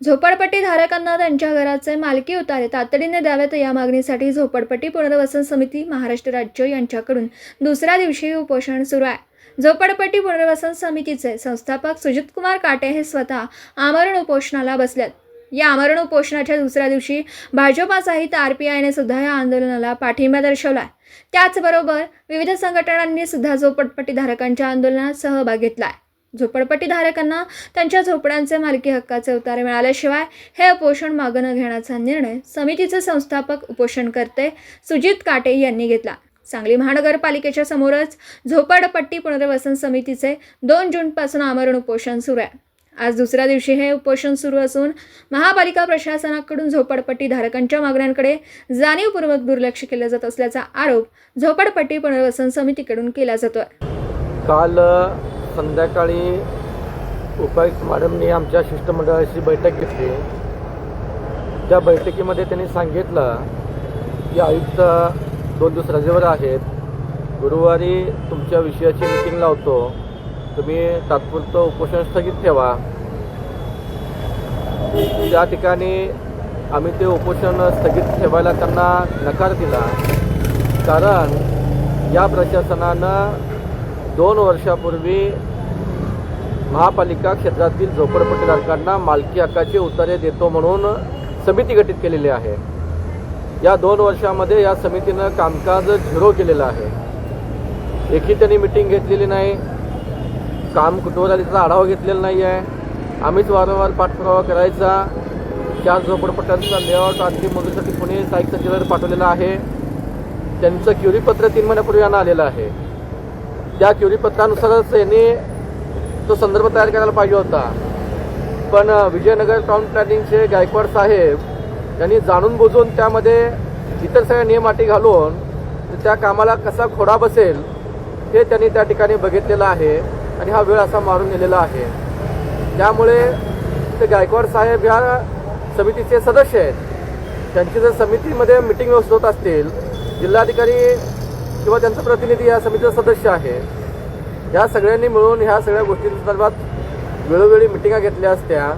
झोपडपट्टी धारकांना त्यांच्या घराचे मालकी उतारे तातडीने द्यावेत या मागणीसाठी झोपडपट्टी पुनर्वसन समिती महाराष्ट्र राज्य यांच्याकडून दुसऱ्या दिवशी उपोषण सुरू आहे. झोपडपट्टी पुनर्वसन समितीचे संस्थापक सुजितकुमार काटे हे स्वतः आमरण उपोषणाला बसलेत. या आमरण उपोषणाच्या दुसऱ्या दिवशी भाजपासहित आर पी आयने सुद्धा या आंदोलनाला पाठिंबा दर्शवला त्याचबरोबर विविध संघटनांनी सुद्धा झोपडपट्टी धारकांच्या आंदोलनात सहभाग घेतला आहे. झोपडपट्टीधारकांना त्यांच्या झोपड्यांचे मालकी हक्काचे उतारे मिळाल्याशिवाय हे उपोषण मागं न घेण्याचा निर्णय समितीचे संस्थापक उपोषणकर्ते सुजित काटे यांनी घेतला. सांगली महानगरपालिकेच्या समोरच झोपडपट्टी पुनर्वसन समितीचे दोन जूनपासून आमरण उपोषण सुरू आहे. आज दुसऱ्या दिवशी हे उपोषण सुरू असून महापालिका प्रशासनाकडून झोपडपट्टी धारकांच्या मागण्यांकडे जाणीवपूर्वक दुर्लक्ष केलं जात असल्याचा आरोप झोपडपट्टी पुनर्वसन समितीकडून केला जातोय. काल संध्याकाळी उपायुक्त मॅडमनी आमच्या शिष्टमंडळाची बैठक घेतली. त्या बैठकीमध्ये त्यांनी सांगितलं की आयुक्त दोन दिवस रजेवर आहेत. गुरुवारी तुमच्या विषयाची मिटिंग लावतो तुम्ही तात्पुरतं उपोषण स्थगित ठेवा. त्या ठिकाणी आम्ही ते उपोषण स्थगित ठेवायला त्यांना नकार दिला. कारण या प्रशासनानं दोन वर्षापूर्वी महापालिका क्षेत्रातील झोपडपट्टीधारकांना मालकी हक्काचे उतारे देतो म्हणून समिती गठीत केलेली आहे. या दोन वर्षामध्ये या समितीनं कामकाज झिरो केलेलं आहे. एकही त्यांनी मिटिंग घेतलेली नाही. काम कुठवर त्याचा आढावा घेतलेला नाही आहे आम्हीच वारंवार पाठपुरावा करायचा. चार झोपडपट्ट्यांचा लेआउट आणखी मंजुरीसाठी पुणे सहाय्यक जिल्ह्यात पाठवलेला आहे. त्यांचं क्युरीपत्र तीन महिन्यापूर्वी यांना आलेलं आहे. त्या क्युरीपत्रानुसारच यांनी तो संदर्भ तयार करायला पाहिजे होता. पण विजयनगर टाउन प्लॅनिंगचे गायकवाड साहेब यांनी जाणून बुजून त्यामध्ये इतर सगळ्या नियमाटी घालून त्या कामाला कसा खोडा बसेल हे त्यांनी त्या ठिकाणी बघितलेलं आहे आणि हा वेळ असा मारून नेलेला आहे. त्यामुळे ते गायकवाड साहेब ह्या समितीचे सदस्य आहेत. त्यांची जर समितीमध्ये मिटिंग व्यवस्थित होत असतील जिल्हाधिकारी किंवा त्यांचा प्रतिनिधी या समितीचा सदस्य आहे या सगळ्यांनी मिळून ह्या सगळ्या गोष्टींसंदर्भात वेळोवेळी मिटिंगा घेतल्या असत्या.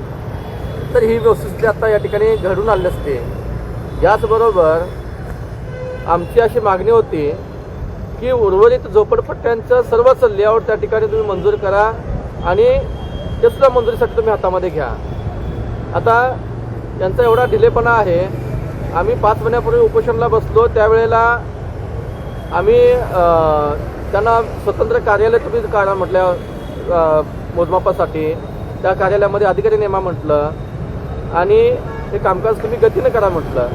तर ही वस्तुस्थिती आता या ठिकाणी घडून आली असते. याचबरोबर आमची अशी मागणी होती की उर्वरित झोपडपट्ट्यांचं सर्वच लेआउट त्या ठिकाणी तुम्ही मंजूर करा आणि ते सुद्धा मंजुरीसाठी तुम्ही हातामध्ये घ्या. आता त्यांचा एवढा डिलेपणा आहे आम्ही पाच महिन्यापूर्वी उपोषणला बसलो त्यावेळेला आम्ही त्यांना स्वतंत्र कार्यालय तुम्ही करा म्हटल्या मोजमापासाठी. त्या कार्यालयामध्ये अधिकारी नेमा म्हटलं. आणि हे कामकाज तुम्ही गतीनं करा म्हटलं.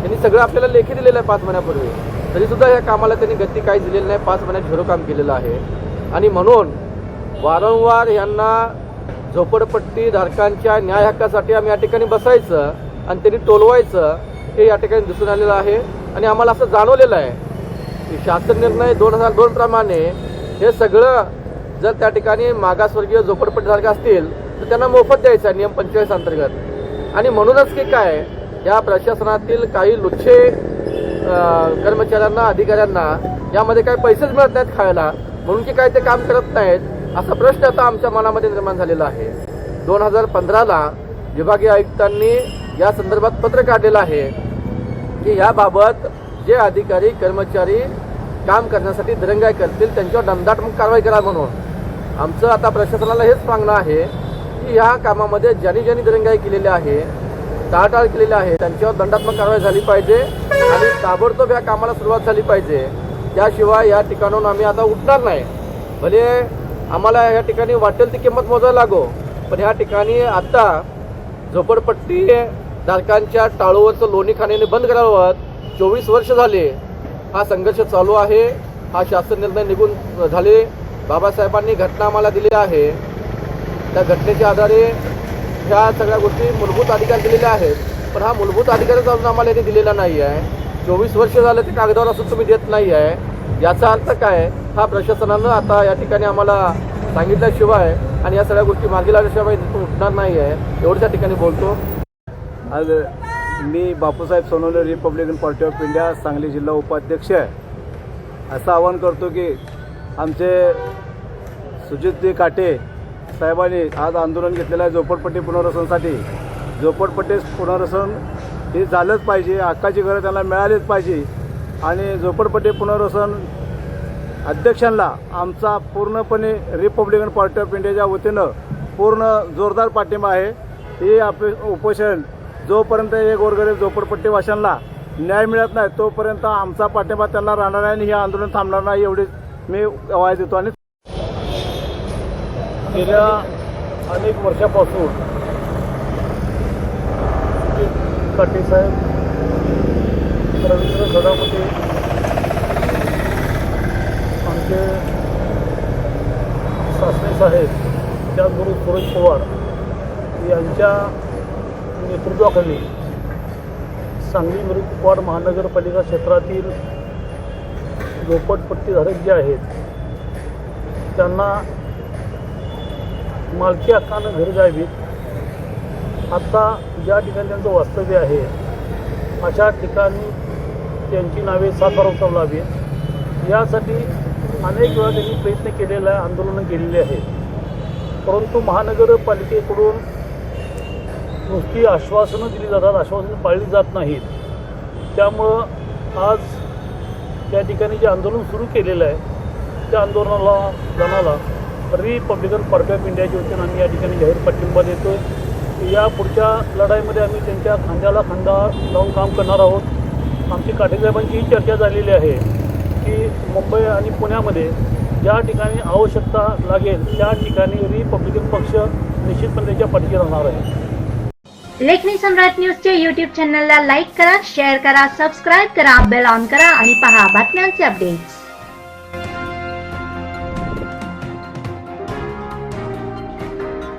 त्यांनी सगळं आपल्याला लेखी दिलेलं आहे पाच महिन्यापूर्वी. तरीसुद्धा या कामाला त्यांनी गती काही दिलेली नाही. पाच महिन्यात झिरो काम केलेलं आहे. आणि म्हणून वारंवार यांना झोपडपट्टी धारकांच्या न्याय हक्कासाठी आम्ही या ठिकाणी बसायचं आणि त्यांनी टोलवायचं हे या ठिकाणी दिसून आलेलं आहे. आणि आम्हाला असं जाणवलेलं आहे शासन निर्णय दोन हजार दोन प्रमाणे हे सगळं जर त्या ठिकाणी मागासवर्गीय झोपडपट्टीसारखे असतील तर त्यांना मोफत द्यायचं आहे नियम पंचेचाळीस अंतर्गत. आणि म्हणूनच की काय या प्रशासनातील काही लुच्छे कर्मचाऱ्यांना अधिकाऱ्यांना यामध्ये काही पैसेच मिळत नाहीत खायला. म्हणून की काय ते काम करत नाहीत असा प्रश्न आता आमच्या मनामध्ये निर्माण झालेला आहे. दोन हजार पंधराला विभागीय आयुक्तांनी या संदर्भात पत्र काढलेलं आहे की याबाबत जे अधिकारी कर्मचारी काम करण्यासाठी दिरंगाई करतील त्यांच्यावर दंडात्मक कारवाई करा म्हणून. आमचं आता प्रशासनाला हेच सांगणं आहे की ह्या कामामध्ये ज्यांनी ज्यांनी दिरंगाई केलेली आहे टाळटाळ केलेली आहे त्यांच्यावर दंडात्मक कारवाई झाली पाहिजे आणि ताबडतोब या कामाला सुरुवात झाली पाहिजे. त्याशिवाय या ठिकाणाहून आम्ही आता उठणार नाही. भले आम्हाला या ठिकाणी वाटेल ती किंमत मोजायला लागो पण ह्या ठिकाणी आता झोपडपट्टी धारकांच्या टाळूवरचं लोणी खाण्याने बंद करावं चोवीस वर्ष झाले हा संघर्ष चालू आहे. हा शासन निर्णय निघून झाले. बाबासाहेबांनी घटना आम्हाला दिली आहे. त्या घटनेच्या आधारे ह्या सगळ्या गोष्टी मूलभूत अधिकार दिलेल्या आहेत. पण हा मूलभूत अधिकारच अजून आम्हाला यांनी दिलेला नाही आहे. चोवीस वर्ष झालं ते कागदावर असून तुम्ही देत नाही आहे. याचा अर्थ काय? हा प्रशासनानं आता या ठिकाणी आम्हाला सांगितल्याशिवाय आणि या सगळ्या गोष्टी मागे लागल्याशिवाय उठणार नाही आहे. एवढं त्या ठिकाणी बोलतो. आज मी Bapusaheb Sonawane Republican Party of India Sangli जिल्हा उपाध्यक्ष आहे. असं आवाहन करतो की आमचे सुजितजी काटे साहेबांनी आज आंदोलन घेतलेलं आहे झोपडपट्टी पुनर्वसनसाठी. झोपडपट्टी पुनर्वसन हे झालंच पाहिजे हक्काची घरं त्यांना मिळालीच पाहिजे. आणि झोपडपट्टी पुनर्वसन अध्यक्षांना आमचा पूर्णपणे रिपब्लिकन पार्टी ऑफ इंडियाच्या वतीनं पूर्ण जोरदार पाठिंबा आहे. हे आपले उपोषण जोपर्यंत हे गोरगरीब झोपडपट्टीवाशांना न्याय मिळत नाही तोपर्यंत आमचा पाठिंबा त्यांना राहणार आहे आणि हे आंदोलन थांबणार नाही एवढीच मी आवाज देतो. आणि गेल्या अनेक वर्षापासून साहेब रवींद्र सदापती आमचे सासरे साहेब त्याचबरोबर सुरेश पवार यांच्या नेतृत्वाखाली सांगली मृतवाड महानगरपालिका क्षेत्रातील झोपटपट्टीधारक जे आहेत त्यांना मालकी हक्कानं घर द्यावीत आता ज्या ठिकाणी त्यांचं वास्तव्य आहे अशा ठिकाणी त्यांची नावे साकार लावी यासाठी अनेक वेळा त्यांनी प्रयत्न केलेला आहे आंदोलनं केलेली आहेत. परंतु महानगरपालिकेकडून नुसती आश्वासनं दिली जातात आश्वासनं पाळली जात नाहीत. त्यामुळं आज त्या ठिकाणी जे आंदोलन सुरू केलेलं आहे त्या आंदोलनाला जणाला रिपब्लिकन पार्टी ऑफ इंडियाच्या वतीनं आम्ही या ठिकाणी जाहीर पाठिंबा देतो या पुढच्या लढाईमध्ये आम्ही त्यांच्या खांद्याला खांदा लावून काम करणार आहोत. आमची काटेसाहेबांची ही चर्चा झालेली आहे की मुंबई आणि पुण्यामध्ये ज्या ठिकाणी आवश्यकता लागेल त्या ठिकाणी रिपब्लिकन पक्ष निश्चितपणे त्याच्या पाठीशी राहणार आहे. लेखनी सम्राट न्यूजच्या यूट्यूब चॅनलला लाईक करा शेअर करा सबस्क्राईब करा बेल ऑन करा आणि पहा बातम्यांचे अपडेट्स